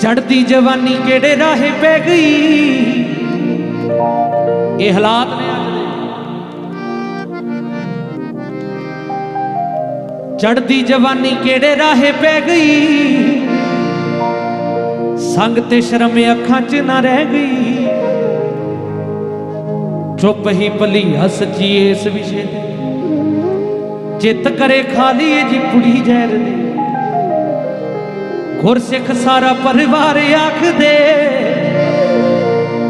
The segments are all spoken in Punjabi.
ਚੜਦੀ ਜਵਾਨੀ ਕਿਹੜੇ ਰਾਹੇ ਪੈ ਗਈ? ਇਹ ਹਾਲਾਤ ਨੇ ਅੱਜ ਦੇ। ਚੜਦੀ ਜਵਾਨੀ ਕਿਹੜੇ ਰਾਹੇ ਪੈ ਗਈ? ਸੰਗ ਤੇ ਸ਼ਰਮ ਅੱਖਾਂ 'ਚ ਨਾ ਰਹਿ ਗਈ। ਚੁੱਪ ਹੀ ਭਲੀਆ ਸੱਚੀ ਇਸ ਵਿਸ਼ੇ ਤੇ। ਚਿੱਤ ਕਰੇ ਖਾਲੀ ਜੀ ਪੁੜੀ ਜ਼ਹਿਰ ਦੇ। ਗੁਰਸਿੱਖ ਸਾਰਾ ਪਰਿਵਾਰ ਆਖਦੇ,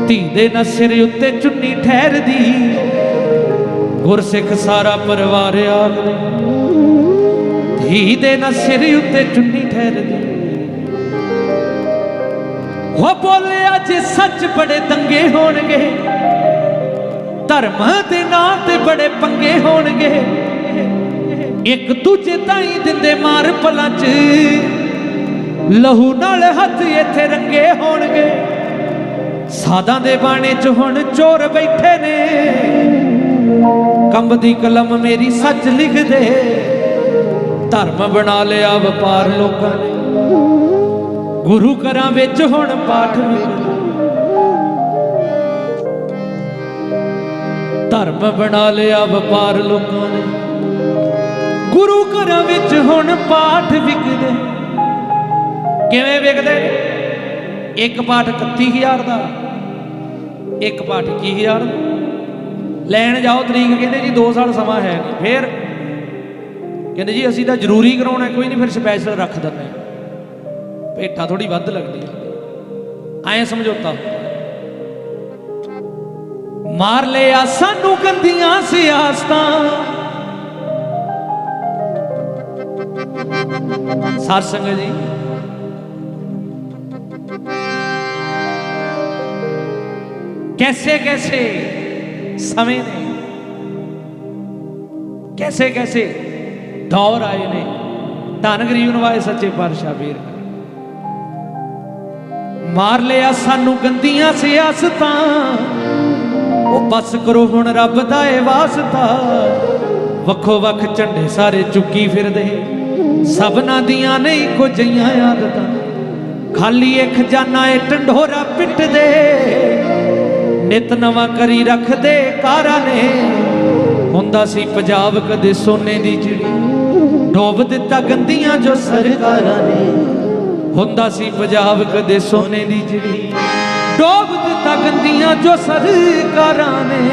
ਧੀ ਦੇ ਨਾ ਸਿਰ ਉੱਤੇ ਚੁੰਨੀ ਠਹਿਰਦੀ। ਗੁਰਸਿੱਖ ਸਾਰਾ ਪਰਿਵਾਰ ਆਖਦੇ, ਧੀ ਦੇ ਨਾ ਸਿਰ ਉੱਤੇ ਚੁੰਨੀ ਠਹਿਰਦੀ। ਉਹ ਬੋਲਿਆ ਜੇ ਸੱਚ ਬੜੇ ਦੰਗੇ ਹੋਣਗੇ। ਧਰਮ ਦੇ ਨਾਂ ਤੇ ਬੜੇ ਪੰਗੇ ਹੋਣਗੇ। ਇੱਕ ਦੂਜੇ ਤਾਈ ਦਿੰਦੇ ਮਾਰ ਪਲਾਂ 'ਚ। ਲਹੂ ਨਾਲ ਹੱਥ ਇੱਥੇ ਰੰਗੇ ਹੋਣਗੇ। ਸਾਦਾਂ ਦੇ ਬਾਣੇ 'ਚ ਹੁਣ ਚੋਰ ਬੈਠੇ ਨੇ। ਕੰਬਦੀ ਕਲਮ ਮੇਰੀ ਸੱਚ ਲਿਖਦੇ ਧਰਮ ਬਣਾ ਲਿਆ ਵਪਾਰ ਲੋਕਾਂ ਨੇ। ਗੁਰੂ ਘਰਾਂ ਵਿੱਚ ਹੁਣ ਪਾਠ ਧਰਮ ਬਣਾ ਲਿਆ ਵਪਾਰ ਲੋਕਾਂ ਨੇ। ਗੁਰੂ ਘਰਾਂ ਵਿੱਚ ਹੁਣ ਪਾਠ ਵਿਕਦੇ। ਕਿਵੇਂ ਵਿਕਦੇ? ਇੱਕ ਪਾਠ 31000 ਦਾ, ਇੱਕ ਪਾਠ 21000 ਦਾ। ਲੈਣ ਜਾਓ, ਤਰੀਕ ਕਹਿੰਦੇ ਜੀ 2 ਸਾਲ ਸਮਾਂ ਹੈ ਨਹੀਂ। ਫੇਰ ਕਹਿੰਦੇ ਜੀ, ਅਸੀਂ ਤਾਂ ਜ਼ਰੂਰੀ ਕਰਾਉਣਾ, ਕੋਈ ਨਹੀਂ, ਫਿਰ ਸਪੈਸ਼ਲ ਰੱਖ ਦਿੰਦੇ ਹਾਂ। ਭੇਟਾ ਥੋੜੀ ਵੱਧ ਲੱਗਦੀ ਹੈ ਐਂ ਸਮਝੌਤਾ ਮਾਰ ਲਿਆ ਸਾਨੂੰ ਗੰਦੀਆਂ ਸਿਆਸਤਾਂ। ਸਾਧ ਸੰਗਤ ਜੀ। कैसे कैसे समय ने कैसे कैसे ਦੌਰ ਆਏ ਨੇ ਧੰਨ ਗਰੀਬ ਨਵਾਏ ਸੱਚੇ ਪਾਤਸ਼ਾਹ ਵੀਰ ਮਾਰ ਲਿਆ ਸਾਨੂੰ ਗੰਦੀਆਂ ਸਿਆਸਤਾਂ ਉਹ ਬਸ ਕਰੋ ਹੁਣ ਰੱਬ ਦਾ ਏ ਵਾਸਤਾ ਵੱਖੋ ਵੱਖ ਝੰਡੇ ਸਾਰੇ ਚੁੱਕੀ ਫਿਰਦੇ ਸਭਨਾਂ ਦੀਆਂ ਨਹੀਂ ਕੁਝ ਜਈਆਂ ਆਦਤਾਂ ਖਾਲੀ ਇਹ ਖਜ਼ਾਨਾ ਏ ਢੰਡੋਰਾ ਪਿੱਟਦੇ ਨਿਤ ਨਵਾਂ ਕਰੀ ਰੱਖਦੇ ਕਾਰਾਂ ਨੇ। ਹੁੰਦਾ ਸੀ ਪੰਜਾਬ ਕਦੇ ਸੋਨੇ ਦੀ ਚਿੜੀ। ਡੋਬ ਦਿੱਤਾ ਗੰਦੀਆਂ ਜੋ ਸਰਕਾਰਾਂ ਨੇ। ਹੁੰਦਾ ਸੀ ਪੰਜਾਬ ਕਦੇ ਸੋਨੇ ਦੀ ਚਿੜੀ। ਡੋਬ ਦਿੱਤਾ ਗੰਦੀਆਂ ਜੋ ਸਰਕਾਰਾਂ ਨੇ।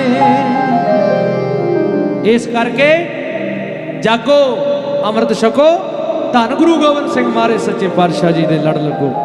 ਇਸ ਕਰਕੇ ਜਾਗੋ, ਅੰਮ੍ਰਿਤ ਛਕੋ। ਧੰਨ ਗੁਰੂ ਗੋਬਿੰਦ ਸਿੰਘ ਮਹਾਰਾਜ ਸੱਚੇ ਪਾਤਸ਼ਾਹ ਜੀ ਦੇ ਲੜ ਲੱਗੋ।